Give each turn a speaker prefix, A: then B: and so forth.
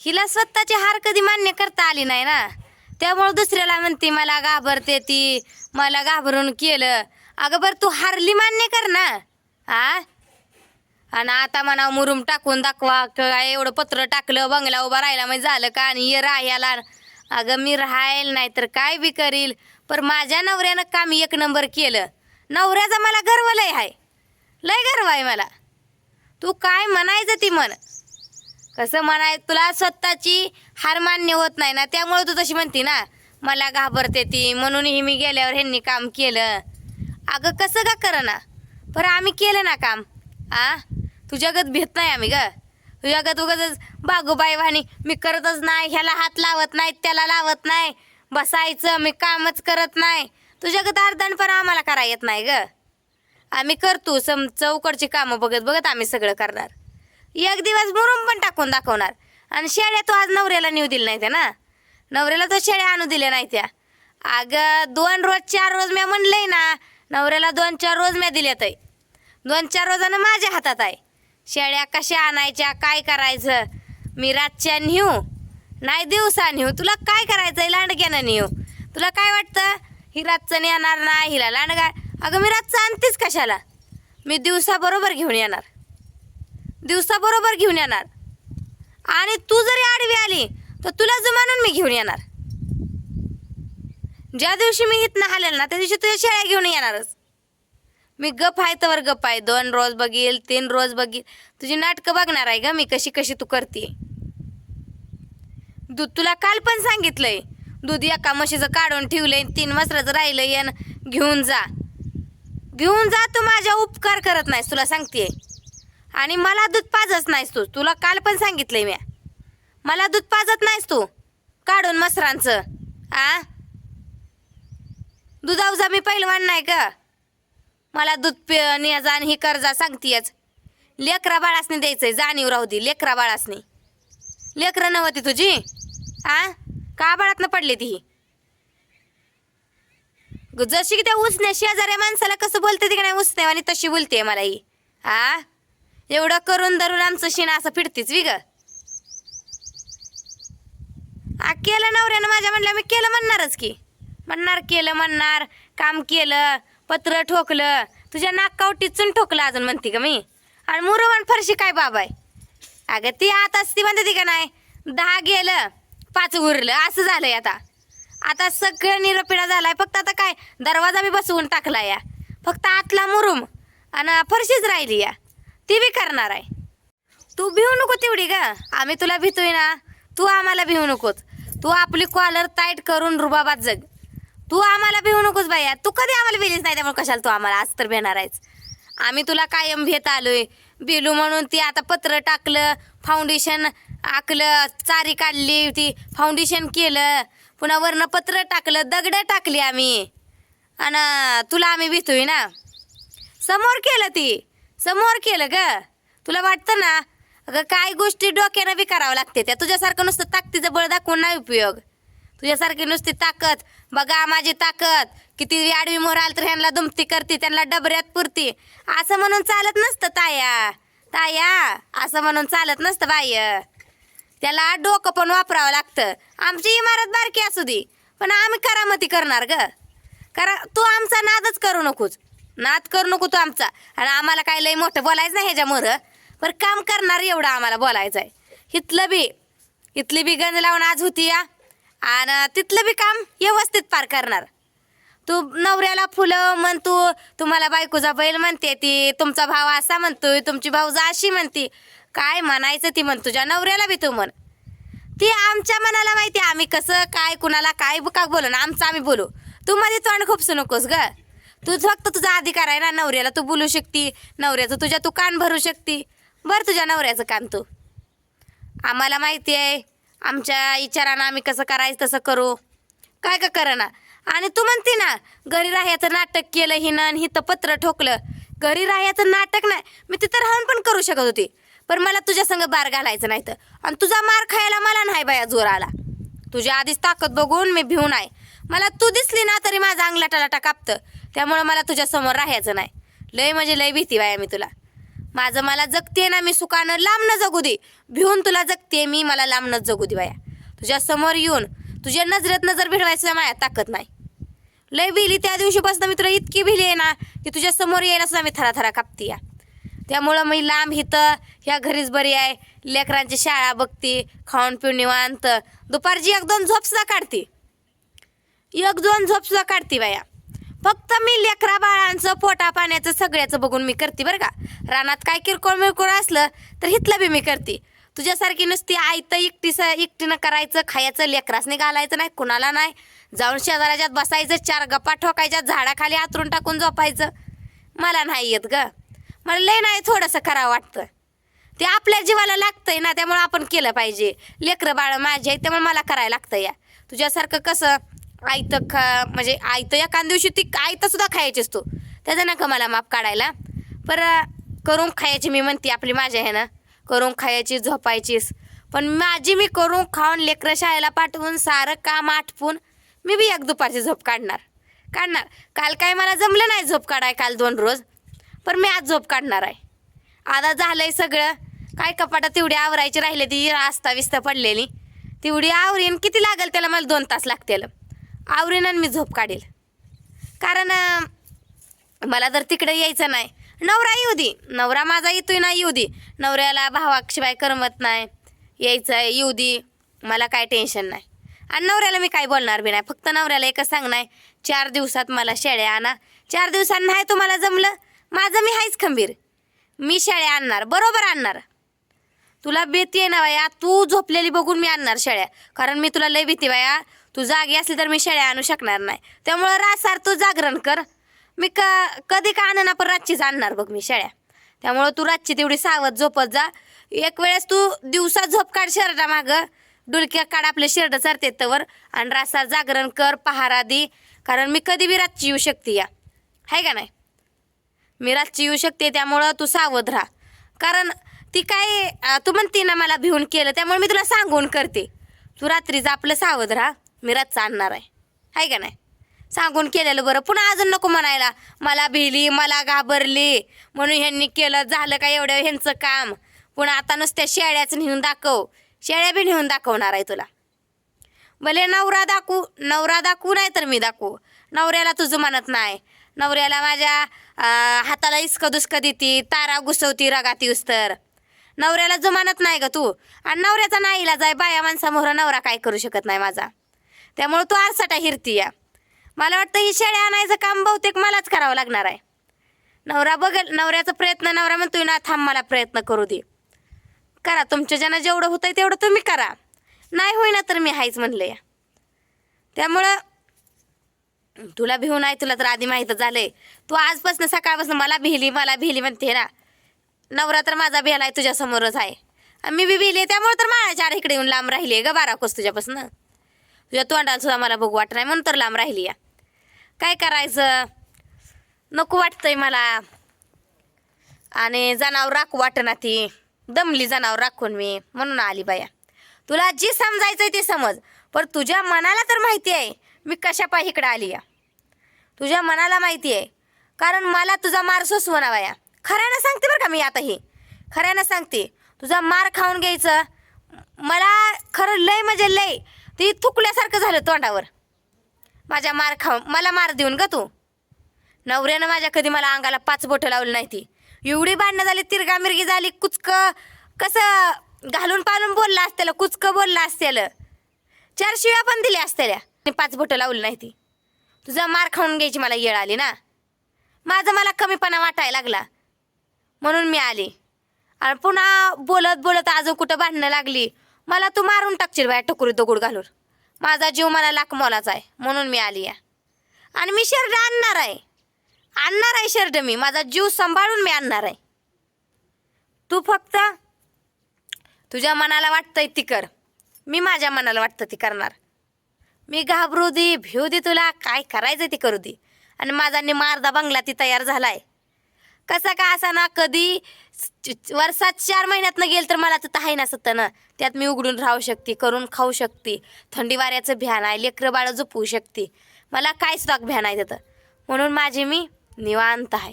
A: हिला स्वतःची हार कधी मान्य करता आली नाही ना. त्यामुळं दुसऱ्याला म्हणते मला घाबरते ती मला घाबरून केलं. अगं बरं तू हारली मान्य कर ना. आ? आणि आता म्हणा मुरुम टाकून दाखवा काय एवढं पत्र टाकलं बंगला उभा राहिला म्हणजे झालं का? आणि ये राहायला अगं मी राहायला नाही तर काय बी करील. पर माझ्या नवऱ्यानं काम एक नंबर केलं. नवऱ्याचा मला गर्व लय आहे लय गर्व आहे मला. तू काय म्हणायचं ती म्हण? कसं म्हणाय तुला स्वतःची हार मान्य होत नाही ना त्यामुळे तू तशी म्हणते ना मला घाबरते ती म्हणूनही मी गेल्यावर ह्यांनी काम केलं. अगं कसं का कर ना बरं आम्ही केलं ना काम. आ? तुझ्यागत भेट नाही आम्ही ग. तुझ्यागत उगाच बागोबाई वाणी मी करतच नाही ह्याला हात लावत नाही त्याला लावत नाही. बसायचं मी कामच करत नाही. तुझ्यागत अर्धणपणा आम्हाला करा येत नाही ग. आम्ही करतो सम चौकडची कामं बघत बघत आम्ही सगळं करणार. एक दिवस मुरुम पण टाकून दाखवणार. आणि शेळ्या तो आज नवऱ्याला नेऊ दिल्या नाही त्या ना. नवऱ्याला तो शेळ्या आणू दिल्या नाही त्या. अगं दोन रोज चार रोज म्या म्हणलंय ना नवऱ्याला दोन चार रोज म्या दिल्यात आहे. दोन चार रोजानं माझ्या हातात आहे. शेळ्या कशा आणायच्या काय करायचं? मी रातच्या नेऊ नाही दिवसा नेऊ. तुला काय करायचंय? लांडग्यानं नेऊ. तुला काय वाटतं? ही रातचं नेणार नाही हिला लांडगा. अगं मी रातचं आणतेच कशाला? मी दिवसा बरोबर घेऊन येणार. दिवसाबरोबर घेऊन येणार. आणि तू जरी आडवी आली तर तुला जमानून मी घेऊन येणार. ज्या दिवशी मी इथनं हालेल ना त्या दिवशी तुझ्या शेळ्या घेऊन येणारच. मी गप आहे तर गप आहे. दोन रोज बघील तीन रोज बघील. तुझी नाटकं बघणार आहे ग मी कशी कशी तू करते दूध तुला काल पण सांगितलंय. दूध एका म्हशीचं काढून ठेवलंय तीन मसराचं राहिलंय घेऊन जा. घेऊन जा तू माझ्या उपकार करत नाहीस तुला सांगते आणि मला दूध पाजत नाहीस तू. तुला काल पण सांगितलंय मी. मला दूध पाजत नाहीस तू. काढून मसरांचं. आ? दुधावजा मी पहिलवान नाही का मला दूध पे आणि ही कर्जा सांगतीयच. लेकरा बाळासनी द्यायचंय जाणीव राहू दे लेकरा बाळासनी. लेकरं नव्हती तुझी? आ? का बाळातनं पडली ती ही? जशी की त्या उसने शेजाऱ्या माणसाला कसं बोलते ती का नाही? उसने आणि तशी बोलते मला ही. आ? एवढं करून धरून आमचं शिण असं फिरतीच वी ग. आ केलं नवऱ्यानं माझ्या म्हणल्या मी केलं म्हणणारच की. म्हणणार केलं म्हणणार काम केलं पत्र ठोकलं तुझ्या नाकावटी चुन ठोकलं अजून म्हणते का मी. आणि मुरवण फरशी काय बाबाय आहे? अगं ती आता ती म्हणते का नाही. दहा गेलं पाच उरलं असं झालंय आता. आता सगळं निरपिडा झालाय फक्त आता काय दरवाजा बी बसवून टाकला या. फक्त आतला मुरुम आणि फरशीच राहिली या. ती बी करणार आहे. तू भिवू नको तेवढी ग. आम्ही तुला भीतोय ना. तू आम्हाला भिवू नकोस. तू आपली कॉलर टाईट करून रुबाबात जग. तू आम्हाला भिवू नकोस बाया तू कधी आम्हाला भिलीस नाही त्यामुळे कशाला तू आम्हाला आज तर भेणार आहेस. आम्ही तुला कायम भेट आलोय. बिलू म्हणून ती आता पत्र टाकलं फाउंडेशन आकलं चारी काढली ती फाउंडेशन केलं. पुन्हा वरनं पत्र टाकलं दगडं टाकली आम्ही. आणि तुला आम्ही भेटतोय ना. समोर केलं ती. समोर केलं ग. तुला वाटतं ना? अगं काय गोष्टी डोक्यानं बी करावं लागते. त्या तुझ्यासारखं नुसतं ताकदीचं बळ दाखवून नाही उपयोग. तुझ्यासारखी नुसती ताकद. बघा माझी ताकद. किती आडवी मोर आल तर ह्यांना दुमती करते त्यांना डबऱ्यात पुरती. असं म्हणून चालत नसतं ताया. ताया असं म्हणून चालत नसतं बाय त्याला डोकं पण वापरावं लागतं. आमची इमारत बारकी असू दे. पण आम्ही करामती करणार ग. करा तू आमचा नादच करू नकोच नात करू नको तू आमचा. आणि आम्हाला काय लय मोठं बोलायचं नाही ह्याच्यामुळं पण काम करणार एवढं आम्हाला बोलायचं आहे इथलं बी इथली बी गंज लावून आज होती या आणि तिथलं बी काम व्यवस्थित पार करणार. तू नवऱ्याला फुलं म्हण तू तुम्हाला बायकोचा बैल म्हणते ती तुमचा भाव असा म्हणतोय तुमची भाऊजा अशी म्हणते. काय म्हणायचं ती म्हण तुझ्या नवऱ्याला बी तू म्हण. ती आमच्या मनाला माहिती आहे आम्ही कसं काय कुणाला काय का बोलू ना आमचं आम्ही बोलू. तू मध्ये तोंड खोपसू नकोस ग. तू फक्त तुझा अधिकार आहे ना नवऱ्याला. तू बोलू शकती नवऱ्याचं तुझ्या तू कान भरू शकती. बरं तुझ्या नवऱ्याचं कान तू. आम्हाला माहिती आहे आमच्या विचारानं आम्ही कसं करायचं तसं करू. काय का करणा आणि तू म्हणते ना घरी राहायचं नाटक केलं हिनं आणि हिथं पत्र ठोकलं. घरी राहायचं नाटक नाही. मी तिथं राहून पण करू शकत होती. पण मला तुझ्या संग बार घालायचं नाही तर आणि तुझा मार खायला मला नाही बाया जोर आला. तुझ्या आधीच ताकद बघून मी भिवून आहे मला तू दिसली ना तरी माझा अंगलाटा लाटा कापतं. त्यामुळं मला तुझ्यासमोर राहायचं नाही. लय म्हणजे लय भीती बाया मी तुला. माझं मला जगते ना मी सुखानं लांबनं जगू दे. भिवून तुला जगते मी मला लांबनच जगू दे बाया. तुझ्यासमोर येऊन तुझ्या नजरेत नजर भिडवायचं माझ्या ताकद नाही. लय भिली त्या दिवशीपासून मी तुला इतकी भिली आहे ना की तुझ्या समोर यायला सुद्धा मी थरा थरा कापते या. त्यामुळं मी लांब हिथं ह्या घरीच बरी आहे. लेकरांची शाळा बघते खाऊन पिऊन निवांत. दुपारची एक दोन झोपसुद्धा काढती काढते. एक दोन झोपसुद्धा काढती काढते बाया. फक्त मी लेकरा बाळांचं पोटा पाण्याचं सगळ्याचं बघून मी करते बरं का. रानात काय किरकोळ मिरकोळ असलं तर हिथलं बी मी करते. तुझ्यासारखी नुसती आयतं एकटीस एकटीनं करायचं खायचं लेकरासने घालायचं नाही कुणाला नाही. जाऊन शेजाराच्यात बसायचं चार गप्पा ठोकायच्या झाडाखाली आतरून टाकून झोपायचं. मला नाही येत ग. मला लय नाही थोडंसं करावं वाटतं. ते आपल्या जीवाला लागतंय ना त्यामुळं आपण केलं पाहिजे. लेकरं बाळ माझी आहे त्यामुळे मला करायला लागतं या. तुझ्यासारखं कसं आयतं खा म्हणजे आयतं एका दिवशी ती आयतं सुद्धा खायचीस तू. त्याचं नका मला माप काढायला. पर करून खायची मी म्हणते आपली माझ्या आहे ना करून खायची झोपायचीस पण माझी मी करून खाऊन लेकरं शाळेला पाठवून सारं काम आटपून मी बी एक दुपारची झोप काढणार. काढणार. काल काय मला जमलं नाही झोप काढाय काल दोन रोज. पण मी आज झोप काढणार आहे. आता झालंय सगळं. काय कपाटात तेवढी आवरायची राहिले ती आस्ता विस्ता पडलेली. तेवढी आवरीन किती लागेल त्याला? मला दोन तास लागतील. आवरीन आणि मी झोप काढेल. कारण मला जर तिकडे यायचं नाही. नवरा येऊ दे. नवरा माझा येतोय ना येऊ दे. नवऱ्याला भावाशिवाय करमत नाही. यायचं आहे येऊ दे. मला काय टेन्शन नाही. आणि नवऱ्याला मी काय बोलणार बी नाही. फक्त नवऱ्याला एकच सांगणार चार दिवसात मला शेळ्या आणा. चार दिवसात नाही तुम्हाला जमलं? माझं मी हायच खंबीर. मी शेळ्या आणणार. बरोबर आणणार. तुला भीती आहे ना बाया? तू झोपलेली बघून मी आणणार शेळ्या. कारण मी तुला लय भीती बाया. तू जागी असली तर मी शेळ्या आणू शकणार नाही. त्यामुळं रासार तू जागरण कर. मी क कधी का आणणार पण रातचीच आणणार बघ मी शेळ्या. त्यामुळं तू रातची तेवढी सावध झोपत जा. एक वेळेस तू दिवसा झोप काढ शर्टा मागं. डुलक्या काढ आपले शर्ट चरते तवर. आणि रासार जागरण कर पहारा दे. कारण मी कधी बी रातची येऊ शकते या. आहे का नाही? मी रातची येऊ शकते त्यामुळं तू सावध राहा. कारण ती काय अं, तू म्हणते ना मला भिवून केलं त्यामुळे मी तुला सांगून करते. तू रात्रीचं आपलं सावध राहा मी रातचं आणणार आहे. आहे का नाही? सांगून केलेलं बरं. पुन्हा अजून नको म्हणायला. मला भिली मला घाबरली. म्हणून ह्यांनी केलं झालं का एवढं ह्यांचं काम. पुन्हा आता नुसत्या शेळ्याच नेऊन दाखव. शेळ्या बी नेऊन दाखवणार आहे तुला. भले नवरा दाखवू नवरा दाखवू नाही तर मी दाखवू. नवऱ्याला तुझं म्हणत नाही. नवऱ्याला माझ्या अं, हाताला इसकं दुसकं देती तारा घुसवती रगाती उस्तर. नवऱ्याला जुमानत नाही ग तू. आणि नवऱ्याचा नाहीला जाय बाया माणसामोर नवरा काय करू शकत नाही माझा. त्यामुळं तू आरसाटा हिरती या. मला वाटतं ही शेळ्या आणायचं काम बहुतेक मलाच करावं लागणार आहे. नवरा बघेल नवऱ्याचा प्रयत्न नवरा म्हणतोय ना थांब मला प्रयत्न करू दे. करा तुमच्या ज्यांना जेवढं होतंय तेवढं तुम्ही करा. नाही होईना तर मी हायच म्हणलं त्यामुळं तुला भिवू नाही तुला तर आधी माहीतच झालंय. तू आजपासून सकाळपासून मला भिली मला भिली म्हणते ना. नवरा तर माझा भेलाय तुझ्या समोरच आहे. मी बी भिले त्यामुळे तर माळाच्या आड इकडे येऊन लांब राहिली ग बारा कोस तुझ्यापासून. तुझ्या तोंडाला सुद्धा मला बघू वाटत नाही म्हणून तर लांब राहिली या काय करायचं? नको वाटतंय मला. आणि जनावर राखू वाटना ती. दमली जनावर राखून मी म्हणून आली बाया. तुला जी समजायचंय ते समज पण तुझ्या मनाला तर माहिती आहे मी कशा पाय इकडं आली या तुझ्या मनाला माहिती आहे कारण मला तुझा मार सोसवना बाया. खऱ्यानं सांगते बरं का मी आता हे. खऱ्यानं सांगते. तुझा मार खाऊन घ्यायचं. मला खरं लय म्हणजे लय. ती थुकल्यासारखं झालं तोंडावर. माझ्या मार खाऊन मला मार देऊन का तू. नवऱ्यानं माझ्या कधी मला अंगाला पाच बोटं लावली नाही ती. एवढी भांडणं झाली तिरगा मिरगी झाली कुचक कसं घालून पालून बोललं असतेला कुचकं बोललं असतेलं चार शिव्या पण दिल्या असतेल्या पाच बोटं लावली नाही ती. तुझा मार खाऊन घ्यायची मला येळ आली ना. माझं मला कमीपणा वाटायला लागला. म्हणून मी आली. आणि पुन्हा बोलत बोलत आज कुठं भांडणं लागली? मला तू मारून टाकशील बाया टकुरी दगड घालून. माझा जीव मला लाख मोलाचा आहे म्हणून मी आली या. आणि मी शर्ट आणणार आहे. आणणार आहे शर्ट मी. माझा जीव सांभाळून मी आणणार आहे. तू फक्त तुझ्या मनाला वाटतंय ती कर. मी माझ्या मनाला वाटतं ती करणार. मी घाबरू दे भिऊ दे तुला. काय करायचं ती करू दे. आणि माझा निमार्दा बंगला ती तयार झालाय. कसं का असा ना कधी वर्षात चार महिन्यातनं गेल तर मला तर आहे ना सत्तं ना त्यात मी उघडून राहू शकते करून खाऊ शकते. थंडी वाऱ्याचं भ्यान आहे लेकरं बाळं झोपवू शकते. मला काय स्टॉक भ्यान आहे तिथं म्हणून माझी मी निवांत आहे.